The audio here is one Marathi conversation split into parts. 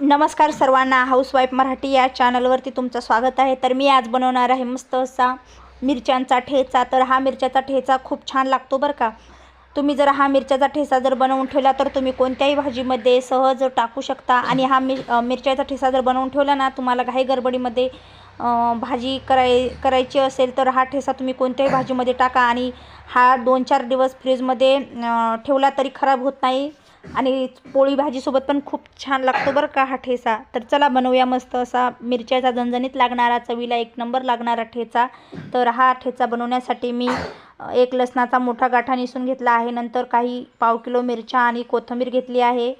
नमस्कार सर्वांना हाऊसवाईफ मराठी या चॅनलवरती तुमचं स्वागत आहे. तर मी आज बनवणार आहे मस्त असा मिरच्यांचा ठेचा. तर हा मिरच्याचा ठेचा खूप छान लागतो बरं का. तुम्ही जर हा मिरच्याचा ठेचा जर बनवून ठेवला तर तुम्ही कोणत्याही भाजीमध्ये सहज टाकू शकता. आणि हा मिर मिरच्याचा ठेचा जर बनवून ठेवला ना तुम्हाला घाई गडबडीमध्ये भाजी कराय करायची असेल तर हा ठेचा तुम्ही कोणत्याही भाजीमध्ये टाका. आणि हा दोन चार दिवस फ्रीजमध्ये ठेवला तरी खराब होत नाही. आणि पोळी भाजीसोबत पण खूप छान लागतो बरं का हा ठेचा. तर चला बनवूया मस्त असा मिरच्याचा झणझणीत लागणारा चवीला एक नंबर लागणारा ठेचा. तर हा ठेचा बनवण्यासाठी मी एक लसणाचा मोठा गाठा निसून घेतला आहे. नंतर काही पाव किलो मिरच्या आणि कोथिंबीर घेतली आहे.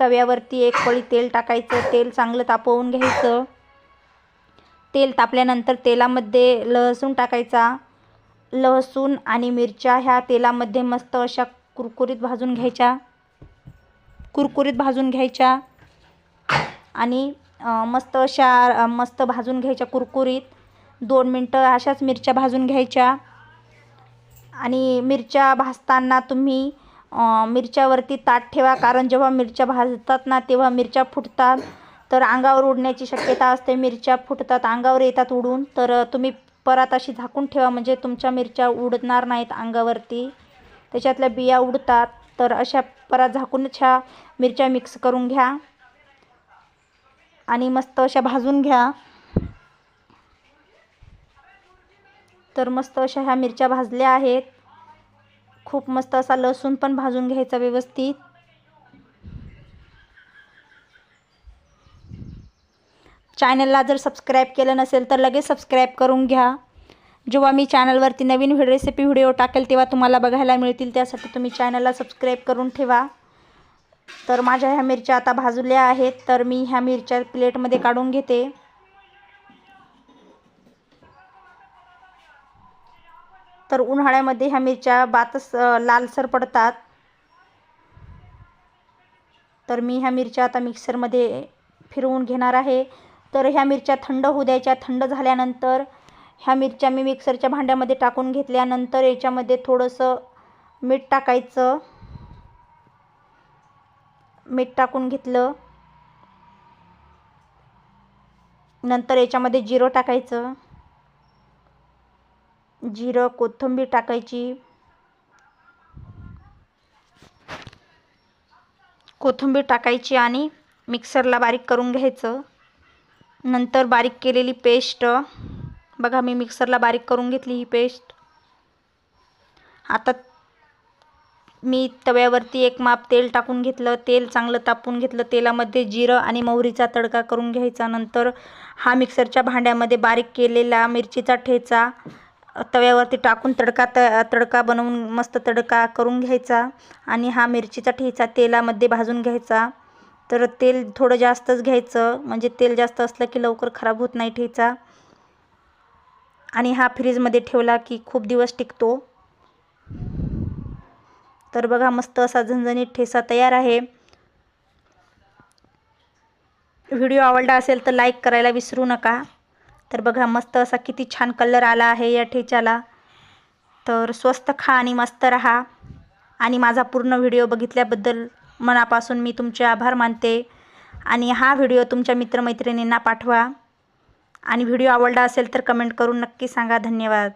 तव्यावरती एक पळी तेल टाकायचं. तेल चांगलं तापवून घ्यायचं. तेल तापल्यानंतर तेलामध्ये लसूण टाकायचा. लसूण आणि मिरच्या ह्या तेलामध्ये मस्त अशा कुरकुरीत भाजून घ्यायच्या. कुरकुरीत भाजून घ्यायच्या आणि मस्त अशा मस्त भाजून घ्यायच्या कुरकुरीत. दोन मिनटं अशाच मिरच्या भाजून घ्यायच्या. आणि मिरच्या भाजताना तुम्ही मिरच्यावरती ताट ठेवा कारण जेव्हा मिरच्या भाजतात ना तेव्हा मिरच्या फुटतात. तर अंगावर उडण्याची शक्यता असते. मिरच्या फुटतात अंगावर येतात उडून. तर तुम्ही परत अशी झाकून ठेवा म्हणजे तुमच्या मिरच्या उडणार नाहीत अंगावरती. त्याच्यातल्या बिया उडतात. तर अशा परत झाकूनच ह्या मिरच्या मिक्स करून घ्या. आणि मस्त अशा भाजून घ्या. तर मस्त अशा ह्या मिरच्या भाजल्या आहेत. खूप मस्त असा लसूण पण भाजून घ्यायचा व्यवस्थित. चॅनलला जर सबस्क्राईब केलं नसेल तर लगेच सबस्क्राईब करून घ्या. जेव्हा मी चॅनलवरती नवीन व्हिडिओ रेसिपी व्हिडिओ टाकेल तेव्हा तुम्हाला बघायला मिळतील. त्यासाठी तुम्ही चॅनलला सबस्क्राईब करून ठेवा. तर माझ्या ह्या मिरच्या आता भाजल्या आहेत. तर मी ह्या मिरच्या प्लेटमध्ये काढून घेते. तर उन्हाळ्यामध्ये ह्या मिरच्या बातच लालसर पडतात. तर मी ह्या मिरच्या आता मिक्सरमध्ये फिरवून घेणार आहे. तर ह्या मिरच्या थंड होऊ द्यायच्या. थंड झाल्यानंतर ह्या मिरच्या मी मिक्सरच्या भांड्यामध्ये टाकून घेतल्यानंतर याच्यामध्ये थोडंसं मीठ टाकायचं. मीठ टाकून घेतलं. नंतर याच्यामध्ये जिरं टाकायचं. जिरं कोथिंबीर टाकायची. कोथिंबीर टाकायची आणि मिक्सरला बारीक करून घ्यायचं. नंतर बारीक केलेली पेस्ट बघा मी मिक्सरला बारीक करून घेतली ही पेस्ट. आता मी तव्यावरती एक माप तेल टाकून घेतलं. तेल चांगलं तापून घेतलं. तेलामध्ये जिरं आणि मोहरीचा तडका करून घ्यायचा. नंतर हा मिक्सरच्या भांड्यामध्ये बारीक केलेला मिरचीचा ठेचा तव्यावरती टाकून तडका त तडका बनवून मस्त तडका करून घ्यायचा आणि हा मिरचीचा ठेचा तेलामध्ये भाजून घ्यायचा. तर तेल थोडं जास्तच घ्यायचं. म्हणजे तेल जास्त असलं की लवकर खराब होत नाही ठेचा. आणि हा फ्रीजमध्ये ठेवला की खूप दिवस टिकतो. तर बघा मस्त असा झणझणीत ठेचा तयार आहे. व्हिडिओ आवडला असेल तर लाईक करायला विसरू नका. तर बघा मस्त असा किती छान कलर आला आहे या ठेच्याला. तर स्वस्त खा आणि मस्त रहा. आणि माझा पूर्ण व्हिडिओ बघितल्याबद्दल मनापासून मी तुमचे आभार मानते. आणि हा व्हिडिओ तुमच्या मित्रमैत्रिणींना पाठवा. आणि व्हिडिओ आवडला असेल तर कमेंट करून नक्की सांगा. धन्यवाद.